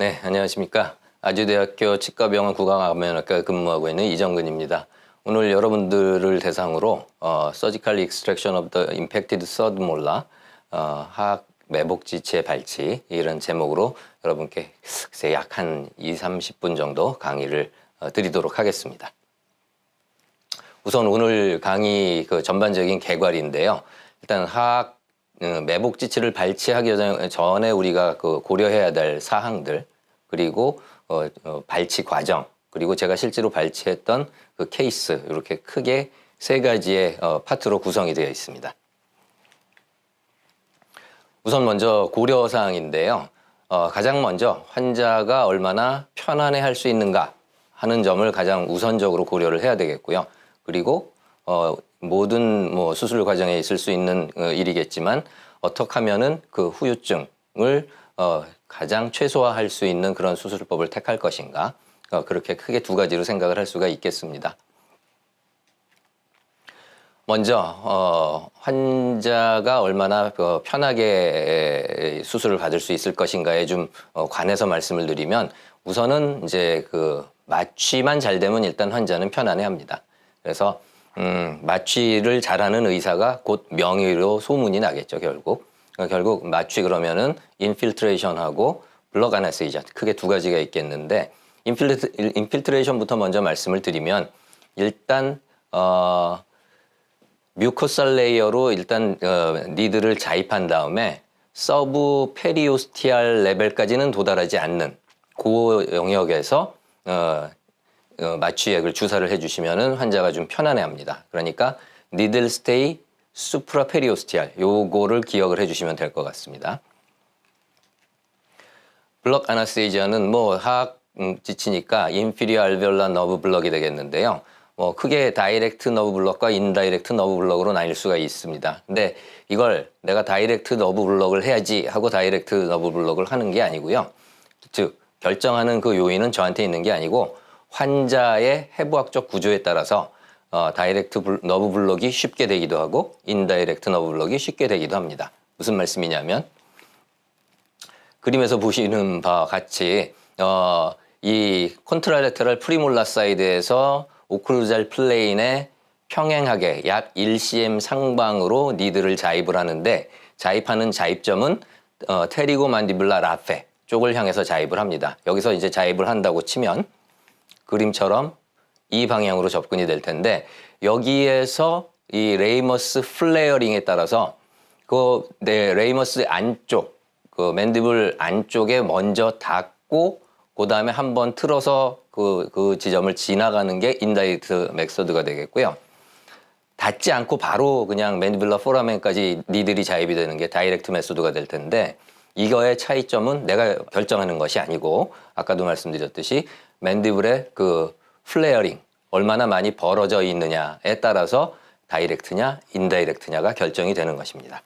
네, 안녕하십니까. 아주대학교 치과병원 구강암면학과 근무하고 있는 이정근입니다. 오늘 여러분들을 대상으로 어, Surgical Extraction of the Impacted Third Molar 어, 하악 매복지체의 발치 이런 제목으로 여러분께 글쎄 약한 2, 30분 정도 강의를 어, 드리도록 하겠습니다. 우선 오늘 강의 그 전반적인 개괄인데요. 일단 하악 어, 매복 지치를 발치하기 전- 전에 우리가 그 고려해야 될 사항들 그리고 어, 어, 발치 과정 그리고 제가 실제로 발치했던 그 케이스 이렇게 크게 세 가지의 어, 파트로 구성이 되어 있습니다. 우선 먼저 고려 사항인데요. 어, 가장 먼저 환자가 얼마나 편안해 할 수 있는가 하는 점을 가장 우선적으로 고려를 해야 되겠고요. 그리고 어, 모든 뭐 수술 과정에 있을 수 있는 어, 일이겠지만 어떻게 하면은 그 후유증을 어, 가장 최소화할 수 있는 그런 수술법을 택할 것인가 어, 그렇게 크게 두 가지로 생각을 할 수가 있겠습니다. 먼저 어, 환자가 얼마나 그 편하게 수술을 받을 수 있을 것인가에 좀 어, 관해서 말씀을 드리면 우선은 이제 그 마취만 잘 되면 일단 환자는 편안해합니다. 그래서 음, 마취를 잘하는 의사가 곧 명의로 소문이 나겠죠 결국. 그러니까 결국 마취 그러면은 인필트레이션하고 블럭 아나세이자 크게 두 가지가 있겠는데 인필트, 인필트레이션부터 먼저 말씀을 드리면 일단 어, 뮤코살 레이어로 일단 어, 니드를 자입한 다음에 서브 페리오스티알 레벨까지는 도달하지 않는 그 영역에서 어, 어, 마취액을 주사를 해주시면은 환자가 좀 편안해합니다. 그러니까 니들 스테이 수프라 페리오스티알 요거를 기억을 해주시면 될 것 같습니다. 블럭 아나스테이지아는 뭐 하악 음, 지치니까 인피리어 알베올라 너브 블럭이 되겠는데요. 뭐 크게 다이렉트 너브 블럭과 인다이렉트 너브 블럭으로 나뉠 수가 있습니다. 근데 이걸 내가 다이렉트 너브 블럭을 해야지 하고 다이렉트 너브 블럭을 하는 게 아니고요. 즉 결정하는 그 요인은 저한테 있는 게 아니고 환자의 해부학적 구조에 따라서 어, 다이렉트 불- 너브 블럭이 쉽게 되기도 하고 인다이렉트 너브 블럭이 쉽게 되기도 합니다. 무슨 말씀이냐면 그림에서 보시는 바와 같이 어, 이 콘트라레테럴 프리몰라 사이드에서 오클루잘 플레인에 평행하게 약 1cm 상방으로 니드를 자입을 하는데 자입하는 자입점은 어, 테리고 만디블라 라페 쪽을 향해서 자입을 합니다. 여기서 이제 자입을 한다고 치면 그림처럼 이 방향으로 접근이 될 텐데 여기에서 이 레이머스 플레어링에 따라서 그 네, 레이머스 안쪽 그 맨디블 안쪽에 먼저 닿고 그 다음에 한번 틀어서 그, 그 지점을 지나가는 게 인다이렉트 맥서드가 되겠고요. 닿지 않고 바로 그냥 맨디블러 포라멘까지 니들이 자입이 되는 게 다이렉트 메소드가 될 텐데 이거의 차이점은 내가 결정하는 것이 아니고 아까도 말씀드렸듯이 맨디블의 그 플레어링 얼마나 많이 벌어져 있느냐에 따라서 다이렉트냐 인다이렉트냐가 결정이 되는 것입니다.